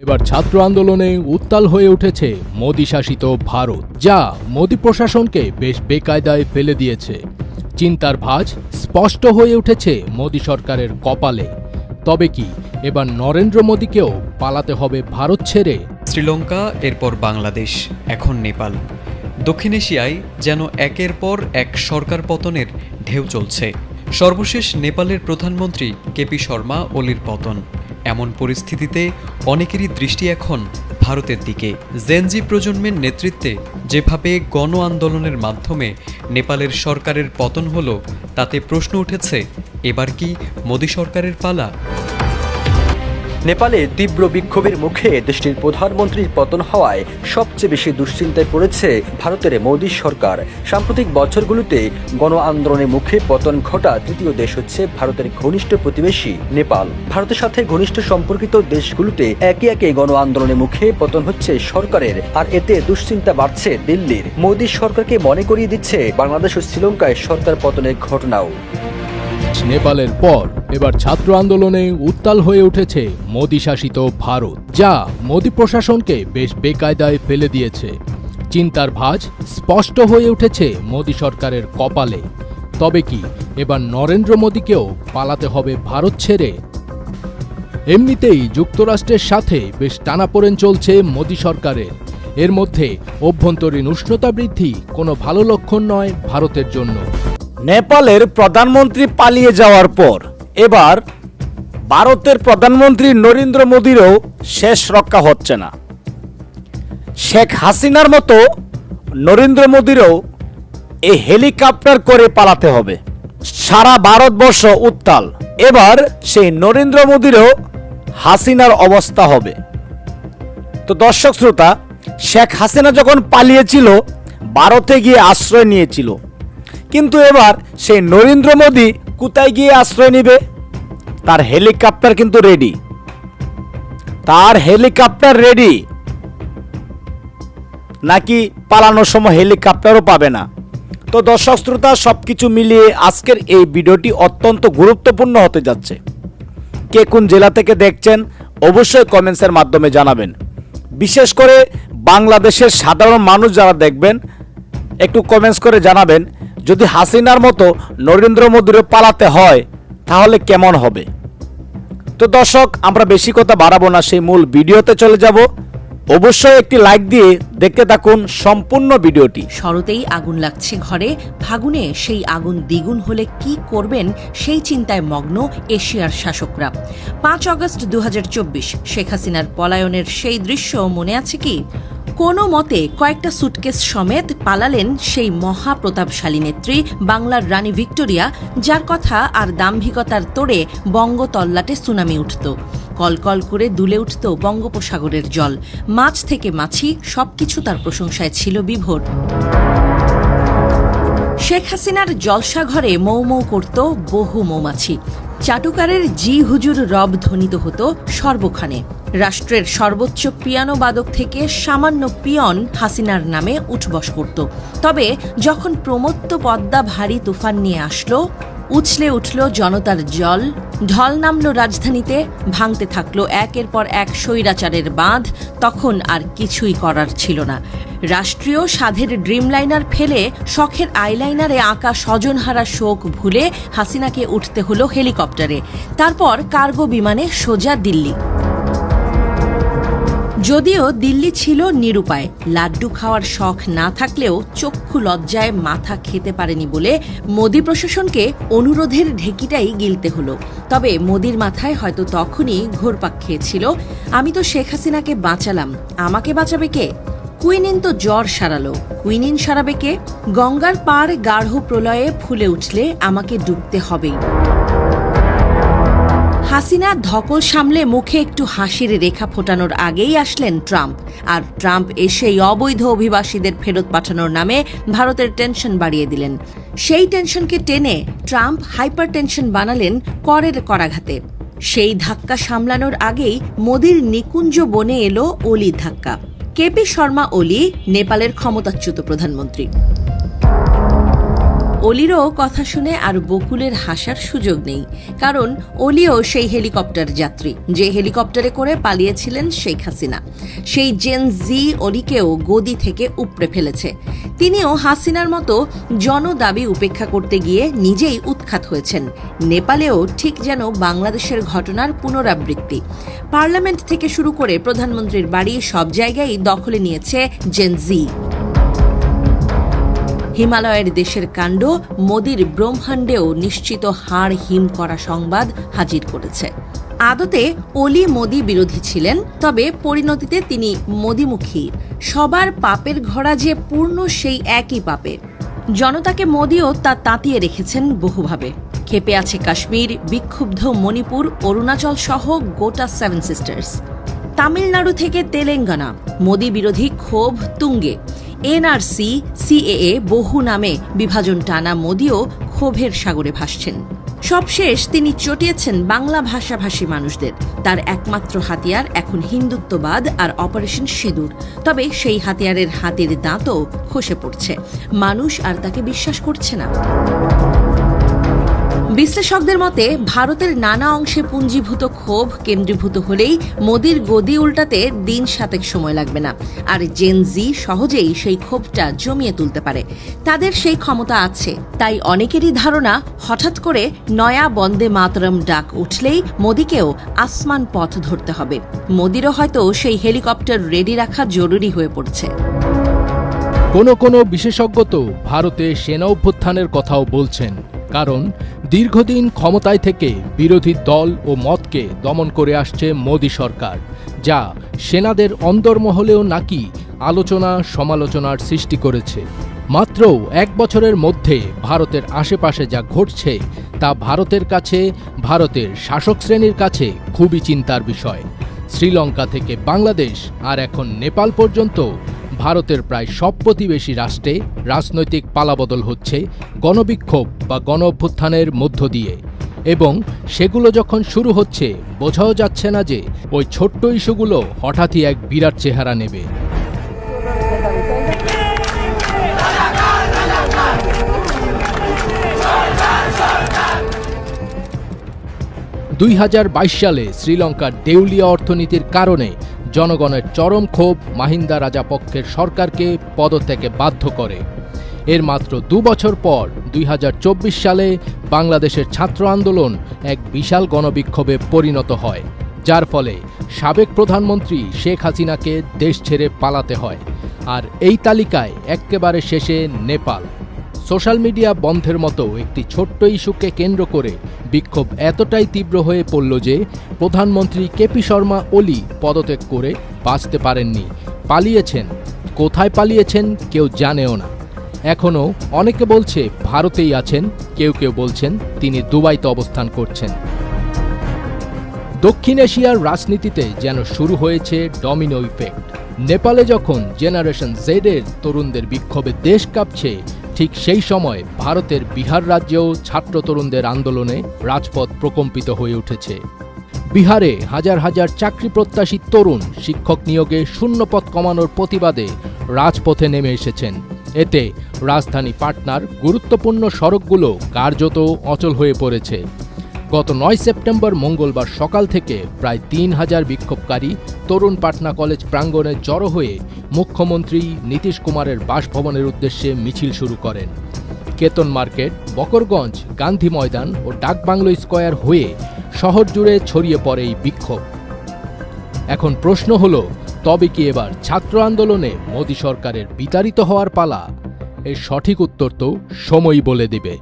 এবার ছাত্র আন্দোলনে উত্তাল হয়ে উঠেছে মোদী শাসিত ভারত, যা মোদী প্রশাসনকে বেশ বেকায়দায় ফেলে দিয়েছে। চিন্তার ভাঁজ স্পষ্ট হয়ে উঠেছে মোদী সরকারের কপালে। তবে কি, এবার নরেন্দ্র মোদীকেও পালাতে হবে ভারত ছেড়ে? শ্রীলঙ্কা, এরপর বাংলাদেশ, এখন নেপাল। দক্ষিণ এশিয়ায় যেন একের পর এক সরকার পতনের ঢেউ চলছে। সর্বশেষ নেপালের প্রধানমন্ত্রী কেপি শর্মা ওলির পতন। এমন পরিস্থিতিতে অনেকেরই দৃষ্টি এখন ভারতের দিকে। জেনজি প্রজন্মের নেতৃত্বে যেভাবে গণ আন্দোলনের মাধ্যমে নেপালের সরকারের পতন হলো, তাতে প্রশ্ন উঠেছে, এবার কি মোদী সরকারের পালা নেপালে তীব্র বিক্ষোভের মুখে দেশটির প্রধানমন্ত্রীর পতন হওয়ায় সবচেয়ে বেশি দুশ্চিন্তায় পড়েছে ভারতের মোদী সরকার। সাম্প্রতিক বছরগুলোতে গণ আন্দোলনের মুখে পতন ঘটা তৃতীয় দেশ হচ্ছে ভারতের ঘনিষ্ঠ প্রতিবেশী নেপাল। ভারতের সাথে ঘনিষ্ঠ সম্পর্কিত দেশগুলোতে একে একে গণ আন্দোলনের মুখে পতন হচ্ছে সরকারের, আর এতে দুশ্চিন্তা বাড়ছে দিল্লির। মোদী সরকারকে মনে করিয়ে দিচ্ছে বাংলাদেশ ও শ্রীলঙ্কায় সরকার পতনের ঘটনাও। নেপালের পর, এবার ছাত্র আন্দোলনে উত্তাল হয়ে উঠেছে মোদী শাসিত ভারত, যা মোদী প্রশাসনকে বেশ বেকায়দায় ফেলে দিয়েছে। চিন্তার ভাঁজ স্পষ্ট হয়ে উঠেছে মোদী সরকারের কপালে। তবে কি, এবার নরেন্দ্র মোদীকেও পালাতে হবে ভারত ছেড়ে? এমনিতেই যুক্তরাষ্ট্রের সাথে বেশ টানাপোড়েন চলছে মোদী সরকারের। এর মধ্যে অভ্যন্তরীণ উষ্ণতা বৃদ্ধি কোনো ভালো লক্ষণ নয় ভারতের জন্য। নেপালের প্রধানমন্ত্রী পালিয়ে যাওয়ার পর, এবার ভারতের প্রধানমন্ত্রী নরেন্দ্র মোদীরও শেষ রক্ষা হচ্ছে না। শেখ হাসিনার মতো নরেন্দ্র মোদীরও এই হেলিকপ্টার করে পালাতে হবে। সারা ভারতবর্ষ উত্তাল। এবার সেই নরেন্দ্র মোদীরও হাসিনার অবস্থা হবে। তো দর্শক শ্রোতা, শেখ হাসিনা যখন পালিয়েছিল, ভারতে গিয়ে আশ্রয় নিয়েছিল কিন্তু এবার সেই নরেন্দ্র মোদী কোথায় গিয়ে আশ্রয় নেবে? তার হেলিকপ্টার কিন্তু রেডি তার হেলিকপ্টার রেডি নাকি পালানোর সময় হেলিকপ্টারও পাবে না। তো দর্শক শ্রোতা সব কিছু মিলিয়ে আজকের এই ভিডিওটি অত্যন্ত গুরুত্বপূর্ণ হতে যাচ্ছে। কে কোন জেলা থেকে দেখছেন, অবশ্যই কমেন্টসের মাধ্যমে জানাবেন। বিশেষ করে বাংলাদেশের সাধারণ মানুষ যারা দেখবেন, একটু কমেন্টস করে জানাবেন যদি হাসিনার মতো নরেন্দ্র মোদীরে পালাতে হয়, তাহলে কেমন হবে? তো দর্শক, আমরা বেশি কথা বাড়াবো না, সেই মূল ভিডিওতে চলে যাব। অবশ্যই একটি লাইক দিয়ে দেখতে থাকুন সম্পূর্ণ ভিডিওটি। শরতেই আগুন লাগছে ঘরে, ফাগুনে সেই আগুন দ্বিগুণ হলে কি করবেন সেই চিন্তায় মগ্ন এশিয়ার শাসকরা। পাঁচ অগস্ট দু হাজার চব্বিশ, শেখ হাসিনার পলায়নের সেই দৃশ্য মনে আছে কি? কোনো মতে কয়েকটা সুটকেস সমেত পালালেন সেই মহাপ্রতাপশালী নেত্রী বাংলার রানী ভিক্টোরিয়া, যার কথা আর দাম্ভিকতার তোড়ে বঙ্গ তল্লাটে সুনামি উঠত। কলকল করে দুলে উঠত বঙ্গোপসাগরের জল। মাছ থেকে মাছি সবকিছু তার প্রশংসায় ছিল বিভোর। শেখ হাসিনার জলসাঘরে মৌ মৌ করত বহু মৌমাছি। চাটুকারের জি হুজুর রব ধ্বনিত হতো সর্বক্ষণে রাষ্ট্রের সর্বোচ্চ পিয়ানো বাদক থেকে সামান্য পিয়ন হাসিনার নামে উঠবস করত। তবে যখন প্রমত্ত পদ্মা ভারী তুফান নিয়ে আসলো, উছলে উঠল জনতার জল, ঢল নামল রাজধানীতে, ভাঙতে থাকল একের পর এক স্বৈরাচারের বাঁধ, তখন আর কিছুই করার ছিল না। রাষ্ট্রীয় সাধের ড্রিমলাইনার ফেলে শখের আইলাইনারে আঁকা স্বজনহারা শোক ভুলে হাসিনাকে উঠতে হলো হেলিকপ্টারে। তারপর কার্গো বিমানে সোজা দিল্লি। যদিও দিল্লি ছিল নিরুপায়, লাড্ডু খাওয়ার শখ না থাকলেও চক্ষু লজ্জায় মাথা খেতে পারেনি বলে মোদী প্রশাসনকে অনুরোধের ঢেকিটাই গিলতে হলো। তবে মোদির মাথায় হয়তো তখনই ঘোরপাক খেয়েছিল। আমি তো শেখ হাসিনাকে বাঁচালাম। আমাকে বাঁচাবে কে? কুইনিন তো জ্বর সারালো। কুইনিন সারাবে কে? গঙ্গার পার গাঢ় প্রলয়ে ফুলে উঠলে আমাকে ডুবতে হবেই। হাসিনা ধকল সামলে মুখে একটু হাসির রেখা ফোটানোর আগেই আসলেন ট্রাম্প। আর ট্রাম্প এসেই অবৈধ অভিবাসীদের ফেরত পাঠানোর নামে ভারতের টেনশন বাড়িয়ে দিলেন। সেই টেনশনকে টেনে ট্রাম্প হাইপার টেনশন বানালেন করের করাঘাতে। সেই ধাক্কা সামলানোর আগেই মোদির নিকুঞ্জ বনে এলো অলি ধাক্কা। কেপি শর্মা ওলি নেপালের ক্ষমতাচ্যুত প্রধানমন্ত্রী। অলিরও কথা শুনে আর বকুলের হাসার সুযোগ নেই। কারণ অলিও সেই হেলিকপ্টার যাত্রী, যে হেলিকপ্টারে করে পালিয়েছিলেন শেখ হাসিনা। সেই জেন জি অলিকেও গদি থেকে উপড়ে ফেলেছে। তিনিও হাসিনার মতো জনদাবি উপেক্ষা করতে গিয়ে নিজেই উৎখাত হয়েছেন। নেপালেও ঠিক যেন বাংলাদেশের ঘটনার পুনরাবৃত্তি। পার্লামেন্ট থেকে শুরু করে প্রধানমন্ত্রীর বাড়ি সব জায়গায় দখলে নিয়েছে জেন জি। হিমালয়ের দেশের কাণ্ড, মোদির ব্রহ্মাণ্ডেও নিশ্চিত হাড় হিম করা সংবাদ হাজির করেছে। আদতে অলি মোদি বিরোধী ছিলেন, তবে পরিণতিতে তিনি মোদিমুখী। সবার পাপের ঘোড়া যে পূর্ণ, সেই একই পাপে। জনতাকে মোদিও তা তাতিয়ে রেখেছেন বহুভাবে। খেপে আছে কাশ্মীর, বিক্ষুব্ধ মণিপুর, অরুণাচল সহ গোটা সেভেন সিস্টার্স। তামিলনাড়ু থেকে তেলেঙ্গানা। মোদি বিরোধী ক্ষোভ তুঙ্গে। এনআরসি, সিএএ বহু নামে বিভাজন টানা মোদীও ক্ষোভের সাগরে ভাসছেন। সবশেষ তিনি চটিয়েছেন বাংলা ভাষাভাষী মানুষদের। তার একমাত্র হাতিয়ার এখন হিন্দুত্ববাদ আর অপারেশন সিঁদুর। তবে সেই হাতিয়ারের হাতের দাঁতও খসে পড়ছে। মানুষ আর তাকে বিশ্বাস করছে না। বিশ্লেষকদের মতে, ভারতের নানা অংশে পুঞ্জীভূত ক্ষোভ কেন্দ্রীভূত হলেই মোদির গদি উল্টাতে দিন সাতেক সময় লাগবে না। আর জেনজি সহজেই সেই ক্ষোভটা জমিয়ে তুলতে পারে। তাদের সেই ক্ষমতা আছে। তাই অনেকেরই ধারণা, হঠাৎ করে নয়া বন্দে মাতরম ডাক উঠলেই মোদিকেও আসমান পথ ধরতে হবে। মোদিরও হয়তো সেই হেলিকপ্টার রেডি রাখা জরুরি হয়ে পড়ছে। কোনো কোনো বিশেষজ্ঞ তো ভারতে সেনা অভ্যুত্থানের কথাও বলছেন। কারণ দীর্ঘদিন ক্ষমতায় থেকে বিরোধী দল ও মতকে দমন করে আসছে মোদী সরকার, যা সেনাদের অন্দরমহলেও নাকি আলোচনা সমালোচনার সৃষ্টি করেছে। মাত্র এক বছরের মধ্যে ভারতের আশেপাশে যা ঘটছে, তা ভারতের কাছে, ভারতের শাসক শ্রেণির কাছে খুবই চিন্তার বিষয়। শ্রীলঙ্কা থেকে বাংলাদেশ আর এখন নেপাল পর্যন্ত ভারতের প্রায় সব প্রতিবেশী রাষ্ট্রে রাজনৈতিক পালাবদল হচ্ছে গণবিক্ষোভ বা গণ অভ্যুত্থানের মধ্য দিয়ে। এবং সেগুলো যখন শুরু হচ্ছে, বোঝাও যাচ্ছে না যে ওই ছোট্ট ইস্যুগুলো হঠাৎই এক বিরাট চেহারা নেবে। দুই হাজার বাইশ সালে শ্রীলঙ্কার দেউলিয়া অর্থনীতির কারণে জনগণের চরম ক্ষোভ মাহিন্দা রাজাপক্ষের সরকারকে পদত্যাগে বাধ্য করে। এর মাত্র দু বছর পর দুই হাজার চব্বিশ সালে বাংলাদেশের ছাত্র আন্দোলন এক বিশাল গণবিক্ষোভে পরিণত হয়, যার ফলে সাবেক প্রধানমন্ত্রী শেখ হাসিনাকে দেশ ছেড়ে পালাতে হয়, আর এই তালিকায় এক্কেবারে শেষে নেপাল। সোশ্যাল মিডিয়া বন্ধের মতো একটি ছোট্ট ইস্যুকে কেন্দ্র করে বিক্ষোভ এতটাই তীব্র হয়ে পড়ল যে প্রধানমন্ত্রী কেপি শর্মা ওলি পদত্যাগ করে বাঁচতে পারেননি। পালিয়েছেন। কোথায় পালিয়েছেন কেউ জানেও না। এখনও অনেকে বলছে ভারতেই আছেন, কেউ কেউ বলছেন তিনি দুবাইতে অবস্থান করছেন। দক্ষিণ এশিয়ার রাজনীতিতে যেন শুরু হয়েছে ডমিনো ইফেক্ট নেপালে যখন জেনারেশন জেডের তরুণদের বিক্ষোভে দেশ কাঁপছে ঠিক সেই সময় ভারতের বিহার রাজ্যেও ছাত্র তরুণদের আন্দোলনে রাজপথ প্রকম্পিত হয়ে উঠেছে। বিহারে হাজার হাজার চাকরি প্রত্যাশী তরুণ শিক্ষক নিয়োগে শূন্যপথ কমানোর প্রতিবাদে রাজপথে নেমে এসেছেন। এতে রাজধানী পাটনার গুরুত্বপূর্ণ সড়কগুলো কার্যত অচল হয়ে পড়েছে। গত নয় সেপ্টেম্বর মঙ্গলবার সকাল থেকে প্রায় তিন হাজার বিক্ষোভকারী তরুণ পাটনা কলেজ প্রাঙ্গণে জড়ো হয়ে মুখ্যমন্ত্রী নীতিশ কুমারের বাসভবনের উদ্দেশ্যে মিছিল শুরু করেন। কেতন মার্কেট, বকরগঞ্জ, গান্ধী ময়দান ও ডাকবাংলো স্কয়ার হয়ে শহর জুড়ে ছড়িয়ে পড়ে এই বিক্ষোভ। এখন প্রশ্ন হলো, তবে কি এবার ছাত্র আন্দোলনে মোদী সরকারের বিতাড়িত হওয়ার পালা? এর সঠিক উত্তর তো সময়ই বলে দিবে।